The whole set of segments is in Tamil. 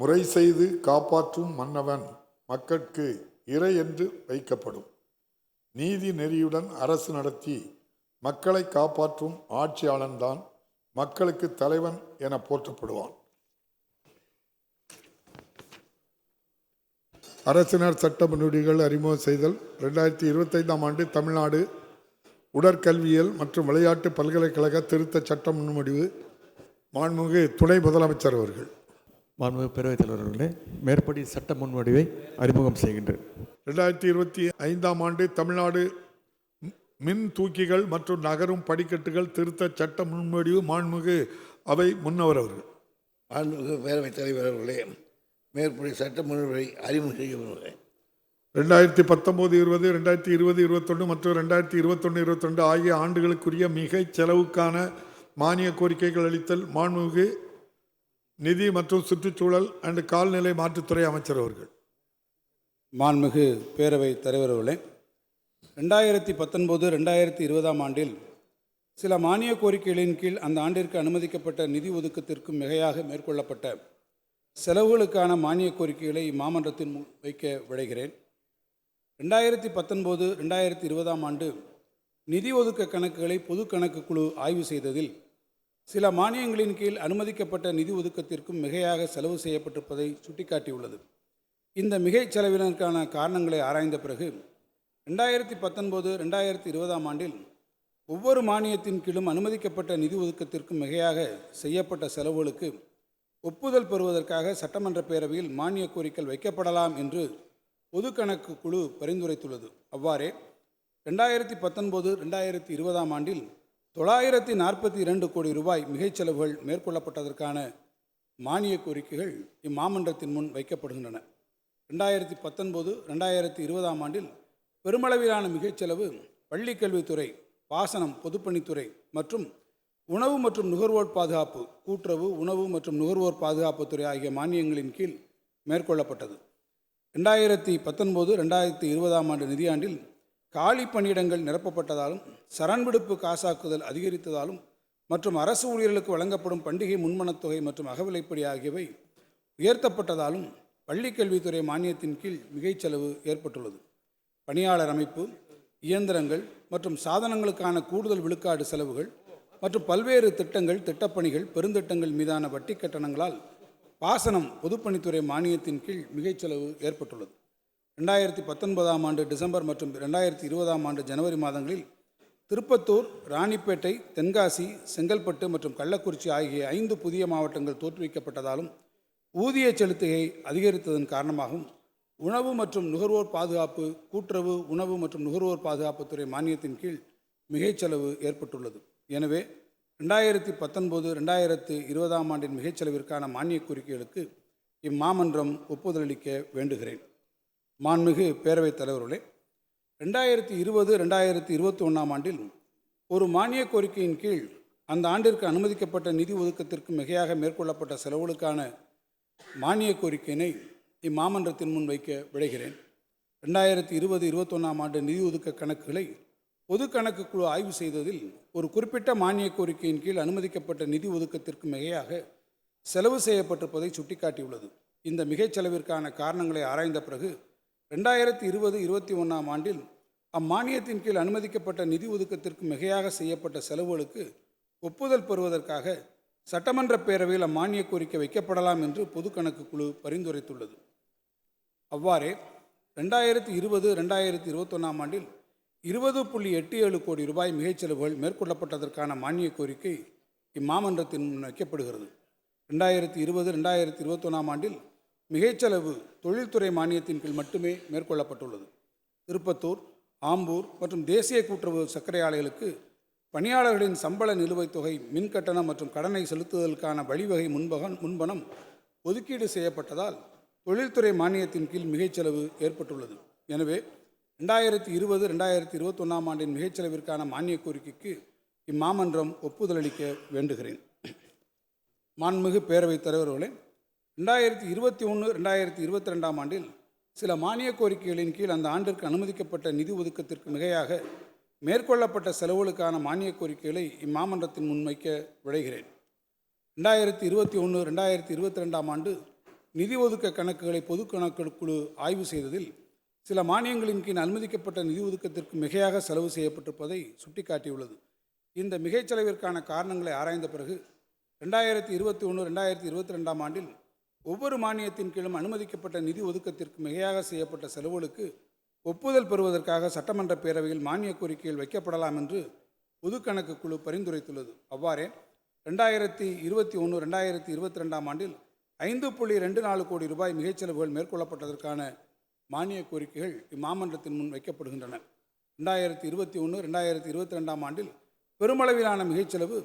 முறை செய்து காப்பாற்றும் மன்னவன் மக்கட்கு இறை என்று வைக்கப்படும். நீதி நெறியுடன் அரசு நடத்தி மக்களை காப்பாற்றும் ஆட்சியாளன்தான் மக்களுக்கு தலைவன் என போற்றப்படுவான். அரசினர் சட்ட முன்னோடிகள் அறிமுகம் செய்தல் ரெண்டாயிரத்தி இருபத்தைந்தாம் ஆண்டு தமிழ்நாடு உடற்கல்வியியல் மற்றும் விளையாட்டு பல்கலைக்கழக திருத்த சட்ட முன்முடிவு மாண்புமிகு துணை முதலமைச்சர் அவர்கள். மாண்புமிகு பேரவைத் தலைவர் அவர்களே மேற்படி சட்ட முன்வடிவை அறிமுகம் செய்கின்றேன். ரெண்டாயிரத்தி இருபத்தி ஐந்தாம் ஆண்டு தமிழ்நாடு மின் தூக்கிகள் மற்றும் நகரும் படிக்கட்டுகள் திருத்த சட்ட முன்வடிவு மாண்புமிகு அவை முன்னவர் அவர்கள். மாண்புமிகு பேரவைத் தலைவர் அவர்களே மேற்படி சட்ட முன்வரை அறிமுகம் விரும்புகிறேன் ரெண்டாயிரத்தி பத்தொம்போது இருபது ரெண்டாயிரத்தி இருபது இருபத்தொன்று மற்றும் ரெண்டாயிரத்தி இருபத்தொன்று இருபத்திரெண்டு ஆகிய ஆண்டுகளுக்குரிய மிகை செலவுக்கான மானிய கோரிக்கைகள் அளித்தல் மாண்புமிகு நிதி மற்றும் சுற்றுச்சூழல் அண்டு கால்நிலை மாற்றுத்துறை அமைச்சர் அவர்கள். மாண்புமிகு பேரவை தலைவர் அவர்களே ரெண்டாயிரத்தி பத்தொன்பது ரெண்டாயிரத்தி இருபதாம் ஆண்டில் சில மானிய கோரிக்கைகளின் கீழ் அந்த ஆண்டிற்கு அனுமதிக்கப்பட்ட நிதி ஒதுக்கத்திற்கு மிகையாக மேற்கொள்ளப்பட்ட செலவுகளுக்கான மானிய கோரிக்கைகளை இம்மாமன்றத்தின் முன் வைக்க விளைகிறேன் ரெண்டாயிரத்தி பத்தொன்பது ரெண்டாயிரத்தி இருபதாம் ஆண்டு நிதி ஒதுக்க கணக்குகளை பொது கணக்கு குழு ஆய்வு செய்ததில் சில மானியங்களின் கீழ் அனுமதிக்கப்பட்ட நிதி ஒதுக்கத்திற்கும் மிகையாக செலவு செய்யப்பட்டிருப்பதை சுட்டிக்காட்டியுள்ளது. இந்த மிகை செலவினருக்கான காரணங்களை ஆராய்ந்த பிறகு ரெண்டாயிரத்தி பத்தொன்பது ரெண்டாயிரத்தி இருபதாம் ஆண்டில் ஒவ்வொரு மானியத்தின் கீழும் அனுமதிக்கப்பட்ட நிதி ஒதுக்கத்திற்கும் மிகையாக செய்யப்பட்ட செலவுகளுக்கு ஒப்புதல் பெறுவதற்காக சட்டமன்ற பேரவையில் மானிய கோரிக்கை வைக்கப்படலாம் என்று பொதுக்கணக்கு குழு பரிந்துரைத்துள்ளது. அவ்வாறே ரெண்டாயிரத்தி பத்தொன்பது ரெண்டாயிரத்தி இருபதாம் ஆண்டில் தொள்ளாயிரத்தி நாற்பத்தி இரண்டு கோடி ரூபாய் மிகைச்செலவுகள் மேற்கொள்ளப்பட்டதற்கான மானிய கோரிக்கைகள் இம்மாமன்றத்தின் முன் வைக்கப்படுகின்றன. ரெண்டாயிரத்தி பத்தொன்பது ரெண்டாயிரத்தி இருபதாம் ஆண்டில் பெருமளவிலான மிகைச்செலவு பள்ளிக்கல்வித்துறை கல்வித்துறை பாசனம் பொதுப்பணித்துறை மற்றும் உணவு மற்றும் நுகர்வோர் பாதுகாப்பு கூட்டுறவு உணவு மற்றும் நுகர்வோர் பாதுகாப்புத்துறை ஆகிய மானியங்களின் கீழ் மேற்கொள்ளப்பட்டது. ரெண்டாயிரத்தி பத்தொன்பது ரெண்டாயிரத்தி இருபதாம் ஆண்டு நிதியாண்டில் காலி பணியிடங்கள் நிரப்பப்பட்டதாலும் சரண்விடுப்பு காசாக்குதல் அதிகரித்ததாலும் மற்றும் அரசு ஊழியர்களுக்கு வழங்கப்படும் பண்டிகை முன்மனத் தொகை மற்றும் அகவிலைப்படி ஆகியவை உயர்த்தப்பட்டதாலும் பள்ளிக்கல்வித்துறை மானியத்தின் கீழ் மிகைச் செலவு ஏற்பட்டுள்ளது. பணியாளர் அமைப்பு இயந்திரங்கள் மற்றும் சாதனங்களுக்கான கூடுதல் விழுக்காடு செலவுகள் மற்றும் பல்வேறு திட்டங்கள் திட்டப்பணிகள் பெருந்திட்டங்கள் மீதான வட்டி கட்டணங்களால் பாசனம் பொதுப்பணித்துறை மானியத்தின் கீழ் மிகைச் செலவு ஏற்பட்டுள்ளது. ரெண்டாயிரத்தி பத்தொன்பதாம் ஆண்டு டிசம்பர் மற்றும் ரெண்டாயிரத்தி இருபதாம் ஆண்டு ஜனவரி மாதங்களில் திருப்பத்தூர் ராணிப்பேட்டை தென்காசி செங்கல்பட்டு மற்றும் கள்ளக்குறிச்சி ஆகிய ஐந்து புதிய மாவட்டங்கள் தோற்றுவிக்கப்பட்டதாலும் ஊதிய செலுத்துகை அதிகரித்ததன் காரணமாகவும் உணவு மற்றும் நுகர்வோர் பாதுகாப்பு கூட்டுறவு உணவு மற்றும் நுகர்வோர் பாதுகாப்புத்துறை மானியத்தின் கீழ் மிகைச் செலவு ஏற்பட்டுள்ளது. எனவே ரெண்டாயிரத்தி பத்தொன்பது ரெண்டாயிரத்து இருபதாம் ஆண்டின் மிகைச் செலவிற்கான மானிய கோரிக்கைகளுக்கு இம்மாமன்றம் ஒப்புதல் அளிக்க வேண்டுகிறேன். மாண்புமிகு பேரவைத் தலைவர்களே ரெண்டாயிரத்தி இருபது ரெண்டாயிரத்தி இருபத்தி ஒன்றாம் ஆண்டில் ஒரு மானிய கோரிக்கையின் கீழ் அந்த ஆண்டிற்கு அனுமதிக்கப்பட்ட நிதி ஒதுக்கத்திற்கு மிகையாக மேற்கொள்ளப்பட்ட செலவுகளுக்கான மானிய கோரிக்கையினை இம்மாமன்றத்தின் முன் வைக்க விளைகிறேன் ரெண்டாயிரத்தி இருபது இருபத்தொன்னாம் ஆண்டு நிதி ஒதுக்க கணக்குகளை பொது கணக்கு குழு ஆய்வு செய்ததில் ஒரு குறிப்பிட்ட மானிய கோரிக்கையின் கீழ் அனுமதிக்கப்பட்ட நிதி ஒதுக்கத்திற்கு மிகையாக செலவு செய்யப்பட்டிருப்பதை சுட்டிக்காட்டியுள்ளது. இந்த மிகைச் செலவிற்கான காரணங்களை ஆராய்ந்த பிறகு ரெண்டாயிரத்தி இருபது இருபத்தி ஒன்றாம் ஆண்டில் அம்மானியத்தின் கீழ் அனுமதிக்கப்பட்ட நிதி ஒதுக்கத்திற்கு மிகையாக செய்யப்பட்ட செலவுகளுக்கு ஒப்புதல் பெறுவதற்காக சட்டமன்ற பேரவையில் அம்மானிய கோரிக்கை வைக்கப்படலாம் என்று பொதுக்கணக்கு குழு பரிந்துரைத்துள்ளது. அவ்வாறே ரெண்டாயிரத்தி இருபது ரெண்டாயிரத்தி இருபத்தொன்னாம் ஆண்டில் இருபது புள்ளி எட்டு ஏழு கோடி ரூபாய் மிகைச் செலவுகள் மேற்கொள்ளப்பட்டதற்கான மானிய கோரிக்கை இம்மாமன்றத்தின் முன் வைக்கப்படுகிறது. ரெண்டாயிரத்தி இருபது ரெண்டாயிரத்தி இருபத்தொன்னாம் ஆண்டில் மிகைச்செலவு தொழில்துறை மானியத்தின் கீழ் மட்டுமே மேற்கொள்ளப்பட்டுள்ளது. திருப்பத்தூர் ஆம்பூர் மற்றும் தேசிய கூட்டுறவு சர்க்கரை ஆலைகளுக்கு பணியாளர்களின் சம்பள நிலுவைத் தொகை மின் கட்டணம் மற்றும் கடனை செலுத்துதலுக்கான வழிவகை முன்பகன் முன்பணம் ஒதுக்கீடு செய்யப்பட்டதால் தொழில்துறை மானியத்தின் கீழ் மிகைச்செலவு ஏற்பட்டுள்ளது. எனவே ரெண்டாயிரத்தி இருபது ரெண்டாயிரத்தி இருபத்தொன்னாம் ஆண்டின் மிகைச்செலவிற்கான மானிய கோரிக்கைக்கு இம்மாமன்றம் ஒப்புதல் அளிக்க வேண்டுகிறேன். மாண்புமிகு பேரவைத் தலைவர்களே ரெண்டாயிரத்தி இருபத்தி ஒன்று ரெண்டாயிரத்தி இருபத்தி ரெண்டாம் ஆண்டில் சில மானிய கோரிக்கைகளின் கீழ் அந்த ஆண்டிற்கு அனுமதிக்கப்பட்ட நிதி ஒதுக்கத்திற்கு மிகையாக மேற்கொள்ளப்பட்ட செலவுகளுக்கான மானிய கோரிக்கைகளை இம்மாமன்றத்தின் முன்வைக்க விளைகிறேன் ரெண்டாயிரத்தி இருபத்தி ஒன்று ரெண்டாயிரத்தி இருபத்தி ரெண்டாம் ஆண்டு நிதி ஒதுக்க கணக்குகளை பொது கணக்கு குழு ஆய்வு செய்ததில் சில மானியங்களின் கீழ் அனுமதிக்கப்பட்ட நிதி ஒதுக்கத்திற்கு மிகையாக செலவு செய்யப்பட்டிருப்பதை சுட்டிக்காட்டியுள்ளது. இந்த மிகைச் செலவிற்கான காரணங்களை ஆராய்ந்த பிறகு ரெண்டாயிரத்தி இருபத்தி ஒன்று ரெண்டாயிரத்தி இருபத்தி ரெண்டாம் ஆண்டில் ஒவ்வொரு மானியத்தின் கீழும் அனுமதிக்கப்பட்ட நிதி ஒதுக்கத்திற்கு மிகையாக செய்யப்பட்ட செலவுகளுக்கு ஒப்புதல் பெறுவதற்காக சட்டமன்ற பேரவையில் மானிய கோரிக்கைகள் வைக்கப்படலாம் என்று பொதுக்கணக்கு குழு பரிந்துரைத்துள்ளது. அவ்வாறே ரெண்டாயிரத்தி இருபத்தி ஒன்று ரெண்டாயிரத்தி இருபத்தி ரெண்டாம் ஆண்டில் ஐந்து புள்ளி ரெண்டு நாலு கோடி ரூபாய் மிகைச் செலவுகள் மேற்கொள்ளப்பட்டதற்கான மானிய கோரிக்கைகள் இம்மாமன்றத்தின் முன் வைக்கப்படுகின்றன. ரெண்டாயிரத்தி இருபத்தி ஒன்று ரெண்டாயிரத்தி இருபத்தி ரெண்டாம் ஆண்டில் பெருமளவிலான மிகைச்செலவு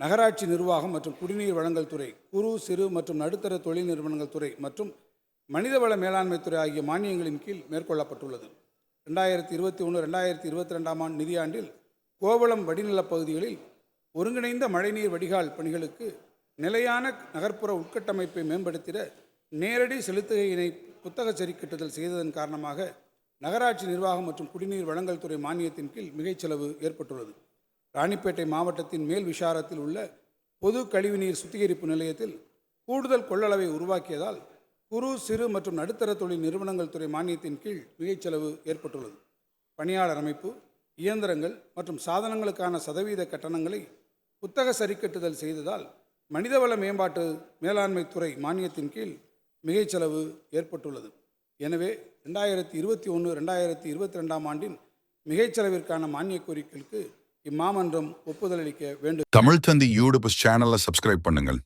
நகராட்சி நிர்வாகம் மற்றும் குடிநீர் வழங்கல் துறை குறு சிறு மற்றும் நடுத்தர தொழில் நிறுவனங்கள் துறை மற்றும் மனிதவள மேலாண்மை துறை ஆகிய மானியங்களின் கீழ் மேற்கொள்ளப்பட்டுள்ளது. ரெண்டாயிரத்தி இருபத்தி ஒன்று ரெண்டாயிரத்தி இருபத்தி ரெண்டாம் ஆண்டு நிதியாண்டில் கோவளம் வடிநிலப் பகுதிகளில் ஒருங்கிணைந்த மழைநீர் வடிகால் பணிகளுக்கு நிலையான நகர்ப்புற உட்கட்டமைப்பை மேம்படுத்திட நேரடி செலுத்துகையினை புத்தக சரிக்கட்டுதல் செய்ததன் காரணமாக நகராட்சி நிர்வாகம் மற்றும் குடிநீர் வழங்கல் துறை மானியத்தின் கீழ் மிகைச்செலவு ஏற்பட்டுள்ளது. ராணிப்பேட்டை மாவட்டத்தின் மேல் விஷாரத்தில் உள்ள பொது கழிவுநீர் சுத்திகரிப்பு நிலையத்தில் கூடுதல் கொள்ளளவை உருவாக்கியதால் குறு சிறு மற்றும் நடுத்தர தொழில் நிறுவனங்கள் துறை மானியத்தின் கீழ் மிகைச்செலவு ஏற்பட்டுள்ளது. பணியாளர் அமைப்பு இயந்திரங்கள் மற்றும் சாதனங்களுக்கான சதவீத கட்டணங்களை புத்தக சரிக்கட்டுதல் செய்ததால் மனிதவள மேம்பாட்டு மேலாண்மை துறை மானியத்தின் கீழ் மிகைச்செலவு ஏற்பட்டுள்ளது. எனவே ரெண்டாயிரத்தி இருபத்தி ஒன்று ரெண்டாயிரத்தி இருபத்தி ரெண்டாம் ஆண்டின் மிகைச்செலவிற்கான மானிய கோரிக்கைகளுக்கு இம்மாமன்றம் ஒப்புதல் அளிக்க வேண்டும். தமிழ் தந்தி யூடியூப் சேனலை சப்ஸ்கிரைப் பண்ணுங்கள்.